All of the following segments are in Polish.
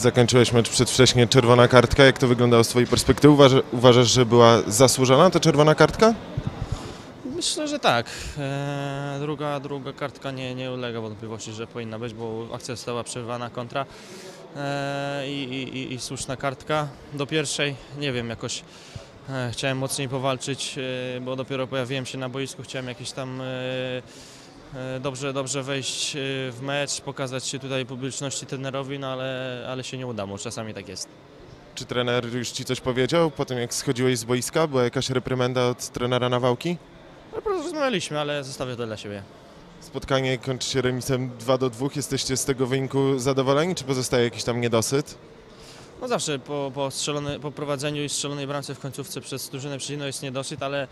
Zakończyłeś mecz przedwcześnie, czerwona kartka. Jak to wyglądało z Twojej perspektywy? Uważa, uważasz, że była zasłużona ta czerwona kartka? Myślę, że tak. E, druga, druga kartka nie, nie ulega wątpliwości, że powinna być, bo akcja została przerwana kontra e, i, i, i słuszna kartka. Do pierwszej, nie wiem, jakoś e, chciałem mocniej powalczyć, e, bo dopiero pojawiłem się na boisku, chciałem jakieś tam e, dobrze, dobrze wejść e, w mecz, pokazać się tutaj publiczności trenerowi, no ale, ale się nie udało, czasami tak jest. Czy trener już Ci coś powiedział po tym, jak schodziłeś z boiska? Była jakaś reprymenda od trenera Nawałki? No, rozmawialiśmy, ale zostawię to dla siebie. Spotkanie kończy się remisem 2 do 2. Jesteście z tego wyniku zadowoleni, czy pozostaje jakiś tam niedosyt? No zawsze po, po, strzelone, po prowadzeniu i strzelonej bramce w końcówce przez drużynę przeciwną jest niedosyt, ale e,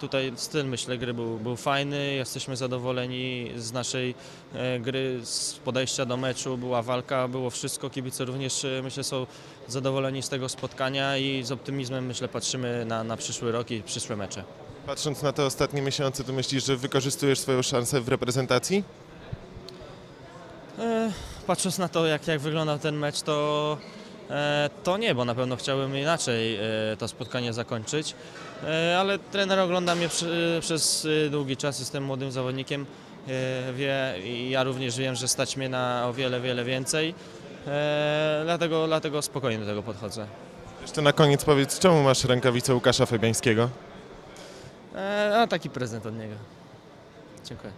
tutaj styl myślę gry był, był fajny, jesteśmy zadowoleni z naszej e, gry, z podejścia do meczu, była walka, było wszystko, kibice również e, myślę są zadowoleni z tego spotkania i z optymizmem myślę patrzymy na, na przyszły rok i przyszłe mecze. Patrząc na te ostatnie miesiące, to myślisz, że wykorzystujesz swoją szansę w reprezentacji? E, Patrząc na to, jak, jak wyglądał ten mecz, to, e, to nie, bo na pewno chciałbym inaczej e, to spotkanie zakończyć. E, Ale trener ogląda mnie przez e, długi czas, jestem młodym zawodnikiem, e, wie i ja również wiem, że stać mnie na o wiele, wiele więcej. E, Dlatego, dlatego spokojnie do tego podchodzę. Jeszcze na koniec powiedz, czemu masz rękawicę Łukasza Fabiańskiego? E, A taki prezent od niego. Dziękuję.